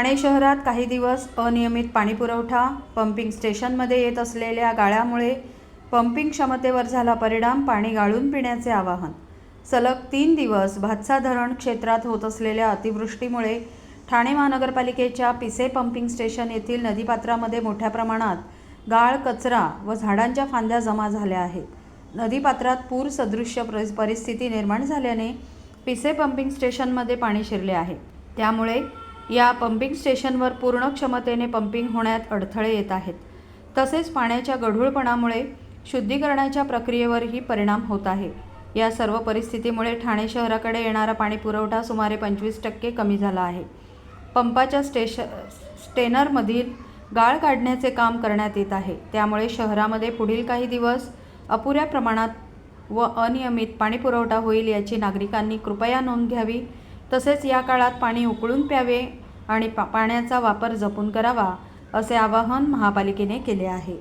ठाणे शहरात काही दिवस अनियमित पाणीपुरवठा पंपिंग स्टेशनमध्ये येत असलेल्या गाळ्यामुळे पंपिंग क्षमतेवर झाला परिणाम पाणी गाळून पिण्याचे आवाहन. सलग तीन दिवस भातसा धरण क्षेत्रात होत असलेल्या अतिवृष्टीमुळे ठाणे महानगरपालिकेच्या पिसे पंपिंग स्टेशन येथील नदीपात्रामध्ये मोठ्या प्रमाणात गाळ कचरा व झाडांच्या फांद्या जमा झाल्या आहेत. नदीपात्रात पूर सदृश्य परिस्थिती निर्माण झाल्याने पिसे पंपिंग स्टेशनमध्ये पाणी शिरले आहे. त्यामुळे या पंपिंग स्टेशनवर पूर्ण क्षमतेने पंपिंग होण्यात अडथळे येत आहेत. तसेच पाण्याच्या गढूळपणामुळे शुद्धीकरणाच्या प्रक्रियेवरही परिणाम होत आहे. या सर्व परिस्थितीमुळे ठाणे शहराकडे येणारा पाणी पुरवठा सुमारे पंचवीस टक्के कमी झाला आहे. पंपाच्या स्टेश स्टेनरमधील गाळ काढण्याचे काम करण्यात येत आहे. त्यामुळे शहरामध्ये पुढील काही दिवस अपुऱ्या प्रमाणात व अनियमित पाणीपुरवठा होईल याची नागरिकांनी कृपया नोंद घ्यावी तसेच या काळात पाणी उकळून प्यावे आणि पा पाण्याचा वापर जपून करावा असे आवाहन महापालिकेने केले आहे.